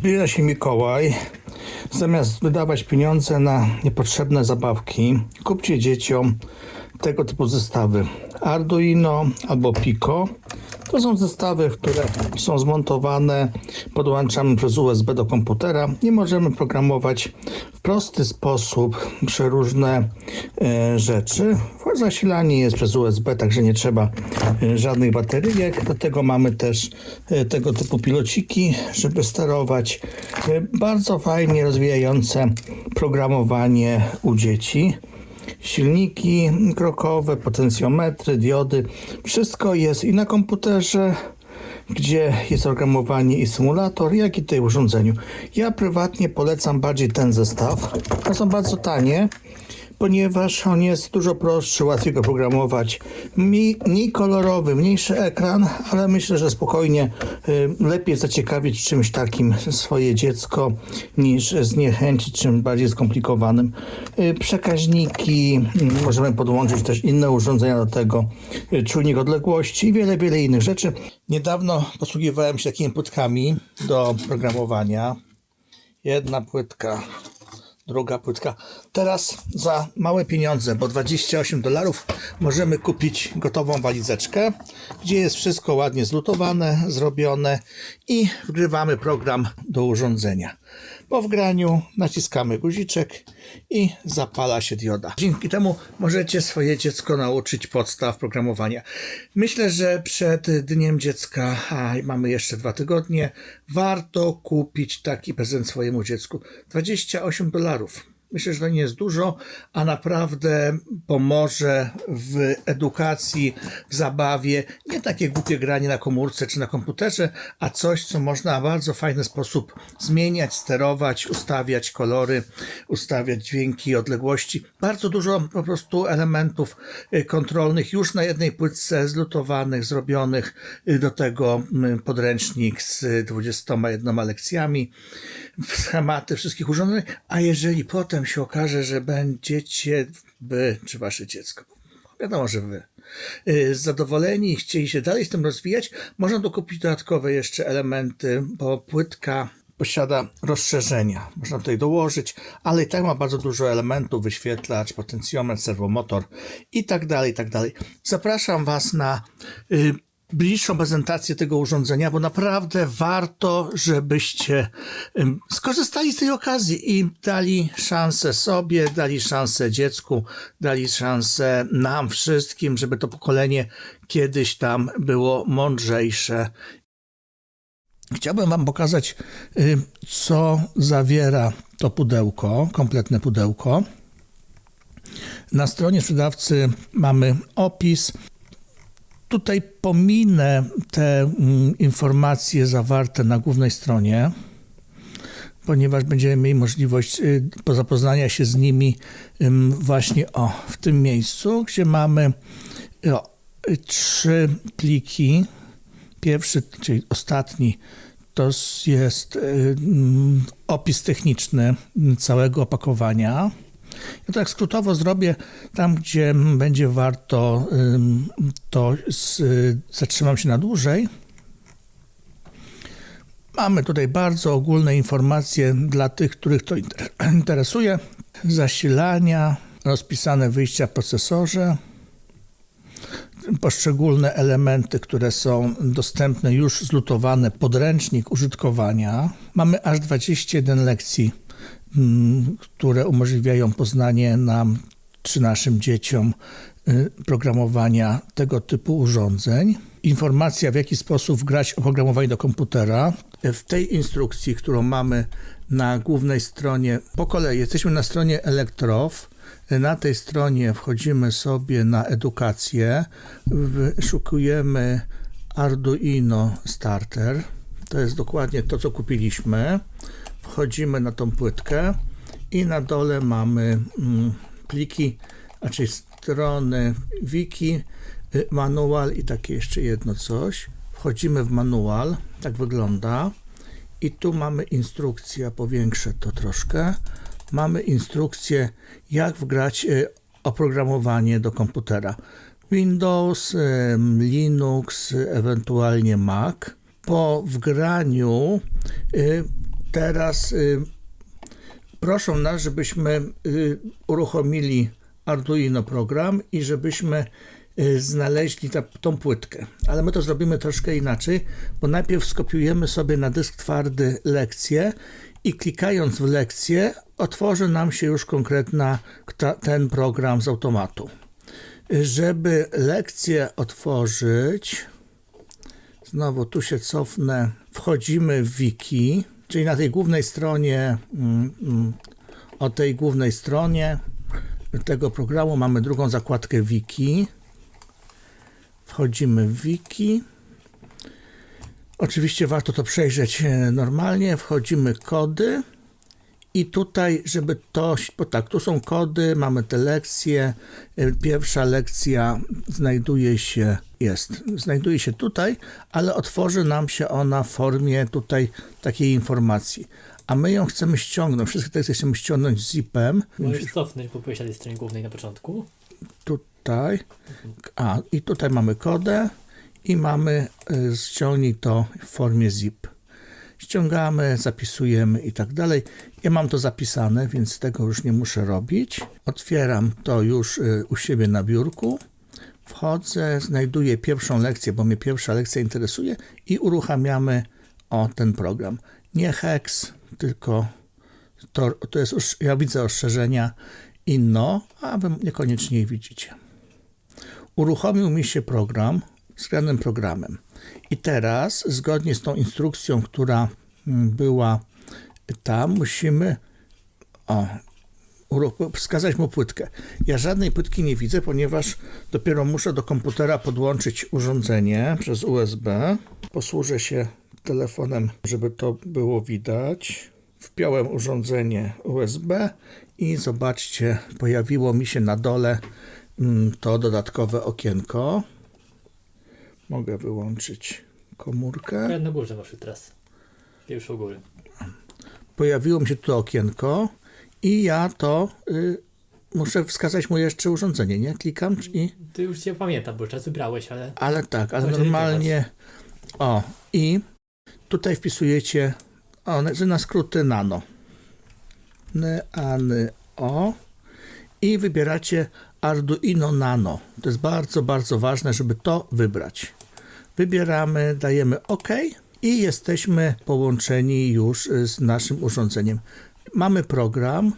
Zbliża się Mikołaj. Zamiast wydawać pieniądze na niepotrzebne zabawki, kupcie dzieciom tego typu zestawy. Arduino albo Pico. To są zestawy, które są zmontowane, podłączamy przez USB do komputera i możemy programować w prosty sposób przeróżne e, rzeczy. Zasilanie jest przez USB, także nie trzeba e, żadnych bateryjek. Do tego mamy też e, tego typu pilociki, żeby sterować. Bardzo fajnie rozwijające programowanie u dzieci silniki krokowe, potencjometry, diody. Wszystko jest i na komputerze, gdzie jest oprogramowanie i symulator, jak i w urządzeniu. Ja prywatnie polecam bardziej ten zestaw. One są bardzo tanie, ponieważ on jest dużo prostszy, łatwiej go programować. Mniej kolorowy, mniejszy ekran, ale myślę, że spokojnie y, lepiej zaciekawić czymś takim swoje dziecko niż zniechęcić czymś bardziej skomplikowanym. Y, Przekaźniki, y, możemy podłączyć też inne urządzenia do tego, czujnik odległości i wiele, wiele innych rzeczy. Niedawno posługiwałem się takimi płytkami do programowania. Jedna płytka druga płytka. Teraz za małe pieniądze, bo 28 dolarów, możemy kupić gotową walizeczkę, gdzie jest wszystko ładnie zlutowane, zrobione i wgrywamy program do urządzenia. Po wgraniu naciskamy guziczek i zapala się dioda. Dzięki temu możecie swoje dziecko nauczyć podstaw programowania. Myślę, że przed Dniem Dziecka, a mamy jeszcze dwa tygodnie, warto kupić taki prezent swojemu dziecku. 28 dolarów. Myślę, że to nie jest dużo, a naprawdę pomoże w edukacji, w zabawie. Nie takie głupie granie na komórce czy na komputerze, a coś, co można w bardzo fajny sposób zmieniać, sterować, ustawiać kolory, ustawiać dźwięki, odległości. Bardzo dużo po prostu elementów y, kontrolnych już na jednej płytce zlutowanych, zrobionych. Y, Do tego y, podręcznik z 21 lekcjami, schematy wszystkich urządzeń, a jeżeli potem się okaże, że będziecie wy, czy wasze dziecko, wiadomo, że wy, y, zadowoleni i chcieli się dalej z tym rozwijać, można dokupić dodatkowe jeszcze elementy, bo płytka posiada rozszerzenia. Można tutaj dołożyć, ale i tak ma bardzo dużo elementów, wyświetlacz, potencjometr, serwomotor i tak dalej, i tak dalej. Zapraszam Was na y, bliższą prezentację tego urządzenia, bo naprawdę warto, żebyście skorzystali z tej okazji i dali szansę sobie, dali szansę dziecku, dali szansę nam wszystkim, żeby to pokolenie kiedyś tam było mądrzejsze. Chciałbym Wam pokazać, co zawiera to pudełko, kompletne pudełko. Na stronie sprzedawcy mamy opis, Tutaj pominę te mm, informacje zawarte na głównej stronie, ponieważ będziemy mieli możliwość y, po zapoznania się z nimi właśnie o, w tym miejscu, gdzie mamy o, trzy pliki. Pierwszy, czyli ostatni, to jest y, mm, opis techniczny całego opakowania. Ja tak skrótowo zrobię tam, gdzie będzie warto, to y, zatrzymam się na dłużej. Mamy tutaj bardzo ogólne informacje dla tych, których to inter- interesuje. Zasilania, rozpisane wyjścia w procesorze, poszczególne elementy, które są dostępne już zlutowane, podręcznik użytkowania. Mamy aż 21 lekcji które umożliwiają poznanie nam czy naszym dzieciom y, programowania tego typu urządzeń. Informacja, w jaki sposób wgrać oprogramowanie do komputera. W tej instrukcji, którą mamy na głównej stronie, po kolei jesteśmy na stronie Elektrow. Na tej stronie wchodzimy sobie na edukację, wyszukujemy Arduino Starter. To jest dokładnie to, co kupiliśmy wchodzimy na tą płytkę i na dole mamy mm, pliki, znaczy strony wiki, y, manual i takie jeszcze jedno coś. Wchodzimy w manual, tak wygląda. I tu mamy instrukcję, powiększę to troszkę. Mamy instrukcję, jak wgrać y, oprogramowanie do komputera. Windows, em, Linux, ewentualnie Mac. Po wgraniu y, teraz y, proszą nas, żebyśmy y, uruchomili Arduino program i żebyśmy y, znaleźli ta, tą płytkę. Ale my to zrobimy troszkę inaczej, bo najpierw skopiujemy sobie na dysk twardy lekcję i klikając w lekcję otworzy nam się już konkretna ta, ten program z automatu. Żeby lekcję otworzyć, Znowu tu się cofnę. Wchodzimy w wiki, czyli na tej głównej stronie, mm, mm, o tej głównej stronie tego programu mamy drugą zakładkę wiki. Wchodzimy w wiki. Oczywiście warto to przejrzeć e, normalnie. Wchodzimy kody. I tutaj, żeby to, bo tak, tu są kody, mamy te lekcje. Y, Pierwsza lekcja znajduje się, jest, znajduje się tutaj, ale otworzy nam się ona w formie tutaj takiej informacji. A my ją chcemy ściągnąć, wszystkie teksty chcemy ściągnąć z zipem. Możesz cofnąć, bo byłeś na tej stronie głównej na początku. Tutaj, a i tutaj mamy kodę i mamy y, ściągnij to w formie zip. Ściągamy, zapisujemy i tak dalej. Ja mam to zapisane, więc tego już nie muszę robić. Otwieram to już y, u siebie na biurku. Wchodzę, znajduję pierwszą lekcję, bo mnie pierwsza lekcja interesuje i uruchamiamy o ten program. Nie Hex, tylko to, to jest, ja widzę rozszerzenia inno, a wy niekoniecznie je widzicie. Uruchomił mi się program z granym programem. I teraz, zgodnie z tą instrukcją, która mm, była tam, musimy o, wskazać mu płytkę. Ja żadnej płytki nie widzę, ponieważ dopiero muszę do komputera podłączyć urządzenie przez USB. Posłużę się telefonem, żeby to było widać. Wpiąłem urządzenie USB i zobaczcie, pojawiło mi się na dole mm, to dodatkowe okienko. Mogę wyłączyć komórkę. Na górze masz teraz. Już u góry. Pojawiło mi się tu okienko i ja to y, muszę wskazać mu jeszcze urządzenie, nie? Klikam i Ty już cię pamiętam, bo czas wybrałeś, ale ale tak, ale normalnie o i tutaj wpisujecie o, na- na skróty nano. N, a, n, o i wybieracie Arduino Nano. To jest bardzo, bardzo ważne, żeby to wybrać. Wybieramy, dajemy OK i jesteśmy połączeni już z naszym urządzeniem. Mamy program,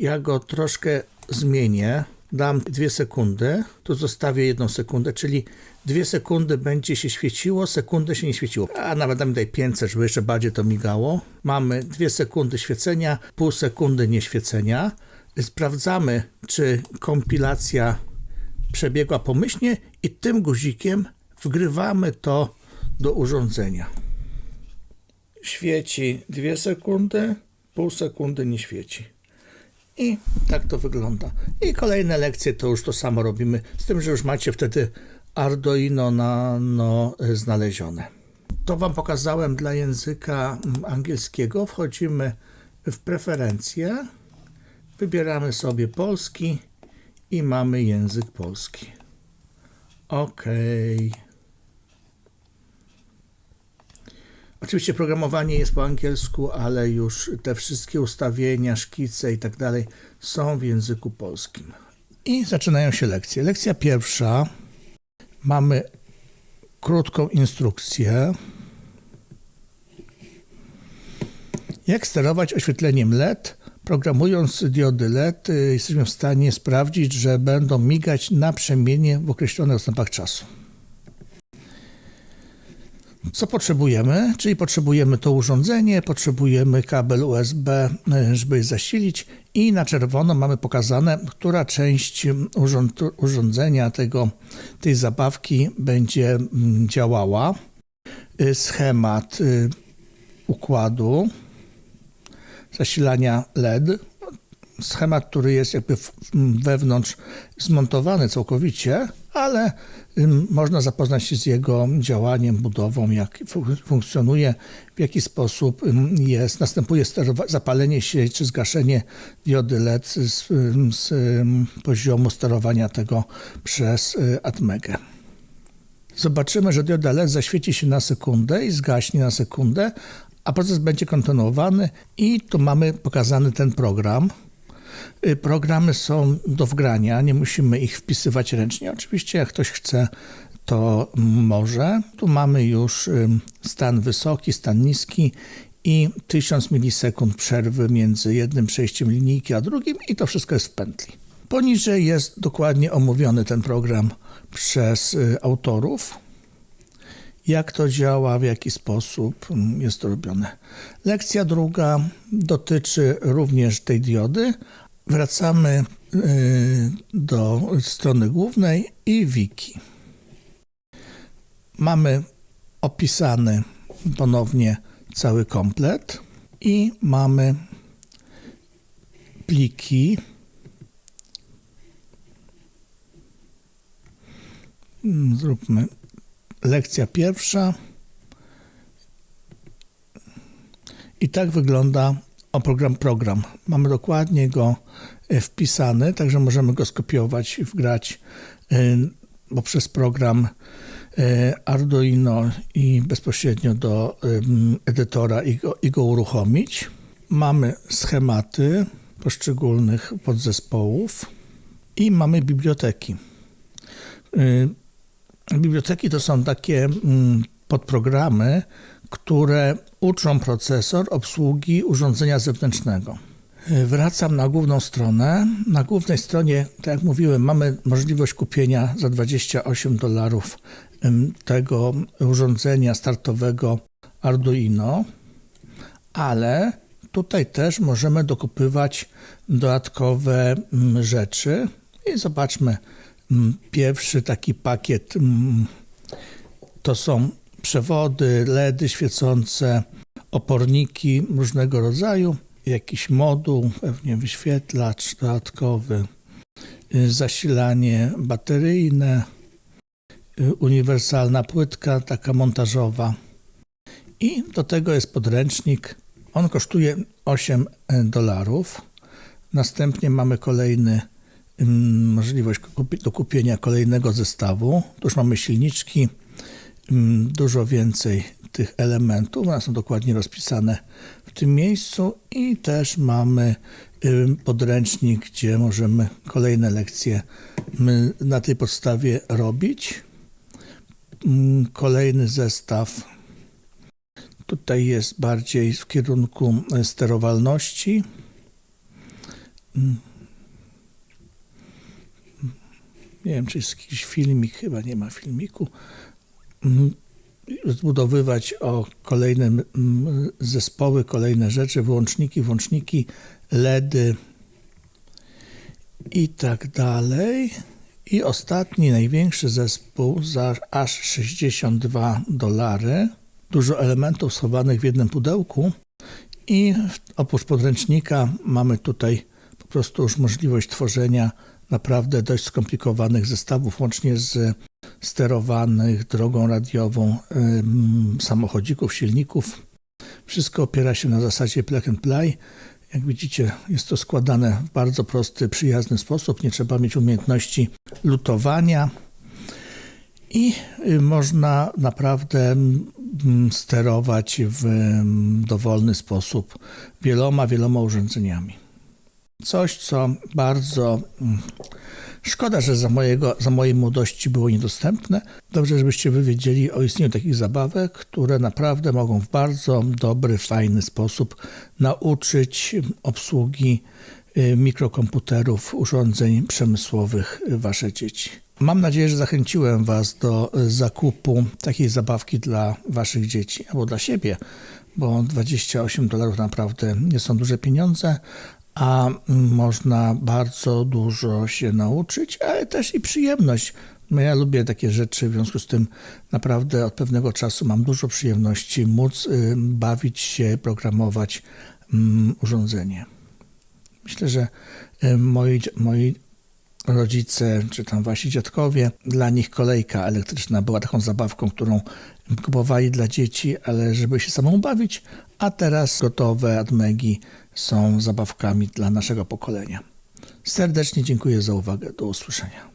ja go troszkę zmienię. Dam dwie sekundy, tu zostawię jedną sekundę, czyli dwie sekundy będzie się świeciło, sekundę się nie świeciło. A nawet dam tutaj 500, żeby jeszcze bardziej to migało. Mamy dwie sekundy świecenia, pół sekundy nieświecenia. Sprawdzamy, czy kompilacja przebiegła pomyślnie i tym guzikiem wgrywamy to do urządzenia. Świeci dwie sekundy, pół sekundy nie świeci. I tak to wygląda. I kolejne lekcje to już to samo robimy, z tym, że już macie wtedy Arduino Nano y, znalezione. To Wam pokazałem dla języka mm, angielskiego. Wchodzimy w preferencje, wybieramy sobie polski i mamy język polski. OK. Oczywiście programowanie jest po angielsku, ale już te wszystkie ustawienia, szkice i tak dalej są w języku polskim. I zaczynają się lekcje. Lekcja pierwsza. Mamy krótką instrukcję. Jak sterować oświetleniem LED? Programując diody LED, y, jesteśmy w stanie sprawdzić, że będą migać naprzemiennie w określonych odstępach czasu. Co potrzebujemy? Czyli potrzebujemy to urządzenie, potrzebujemy kabel USB, y, żeby je zasilić i na czerwono mamy pokazane, która część urząd, urządzenia tego, tej zabawki będzie działała. Y, Schemat y, układu zasilania LED. Schemat, który jest jakby wewnątrz zmontowany całkowicie, ale można zapoznać się z jego działaniem, budową, jak fu- funkcjonuje, w jaki sposób jest, następuje zapalenie się czy zgaszenie diody LED z, z poziomu sterowania tego przez y, Atmegę. Zobaczymy, że dioda LED zaświeci się na sekundę i zgaśnie na sekundę, a proces będzie kontynuowany i tu mamy pokazany ten program. Y, Programy są do wgrania, nie musimy ich wpisywać ręcznie. Oczywiście, jak ktoś chce, to może. Tu mamy już ym, stan wysoki, stan niski i 1000 milisekund przerwy między jednym przejściem linijki a drugim, i to wszystko jest w pętli. Poniżej jest dokładnie omówiony ten program przez y, autorów. Jak to działa, w jaki sposób mm, jest to robione. Lekcja druga dotyczy również tej diody. Wracamy y, do strony głównej i wiki. Mamy opisany ponownie cały komplet i mamy pliki. Zróbmy lekcja pierwsza. I tak wygląda o program program. Mamy dokładnie go e, wpisany, także możemy go skopiować i wgrać e, poprzez program e, Arduino i bezpośrednio do edytora i go, i go uruchomić. Mamy schematy poszczególnych podzespołów i mamy biblioteki. Biblioteki to są takie mm, podprogramy, które uczą procesor obsługi urządzenia zewnętrznego. Y, Wracam na główną stronę. Na głównej stronie, tak jak mówiłem, mamy możliwość kupienia za 28 dolarów tego urządzenia startowego Arduino, ale tutaj też możemy dokupywać dodatkowe rzeczy. I zobaczmy, pierwszy taki pakiet to są przewody, LEDy świecące, oporniki różnego rodzaju, jakiś moduł, pewnie wyświetlacz dodatkowy, y, zasilanie bateryjne, y, uniwersalna płytka taka montażowa. I do tego jest podręcznik. On kosztuje 8 dolarów. Następnie mamy kolejny możliwość do kupienia kolejnego zestawu. Tu mamy silniczki, dużo więcej tych elementów. One są dokładnie rozpisane w tym miejscu i też mamy podręcznik, gdzie możemy kolejne lekcje my, na tej podstawie robić. Ym, Kolejny zestaw Tutaj jest bardziej w kierunku e, sterowalności. Mm. Nie wiem, czy jest jakiś filmik, chyba nie ma filmiku. Zbudowywać o kolejne zespoły, kolejne rzeczy, włączniki, włączniki, LEDy i tak dalej. I ostatni, największy zespół za aż 62 dolary dużo elementów schowanych w jednym pudełku i oprócz podręcznika mamy tutaj po prostu już możliwość tworzenia naprawdę dość skomplikowanych zestawów, łącznie z sterowanych drogą radiową samochodzików, silników. Wszystko opiera się na zasadzie plug and play. Jak widzicie, jest to składane w bardzo prosty, przyjazny sposób. Nie trzeba mieć umiejętności lutowania i y, można naprawdę mm, sterować w dowolny sposób wieloma, wieloma urządzeniami. Coś, co bardzo mm, szkoda, że za, mojego, za mojej młodości było niedostępne. Dobrze, żebyście wy wiedzieli o istnieniu takich zabawek, które naprawdę mogą w bardzo dobry, fajny sposób nauczyć obsługi y, mikrokomputerów, urządzeń przemysłowych y, wasze dzieci. Mam nadzieję, że zachęciłem Was do y, zakupu takiej zabawki dla Waszych dzieci albo dla siebie, bo 28 dolarów naprawdę nie są duże pieniądze, a można bardzo dużo się nauczyć, ale też i przyjemność. No ja lubię takie rzeczy, w związku z tym naprawdę od pewnego czasu mam dużo przyjemności móc y, bawić się, programować mm, urządzenie. Myślę, że y, moi, moi rodzice, czy tam wasi dziadkowie, dla nich kolejka elektryczna była taką zabawką, którą kupowali dla dzieci, ale żeby się samą bawić, a teraz gotowe admegi są zabawkami dla naszego pokolenia. Serdecznie dziękuję za uwagę. Do usłyszenia.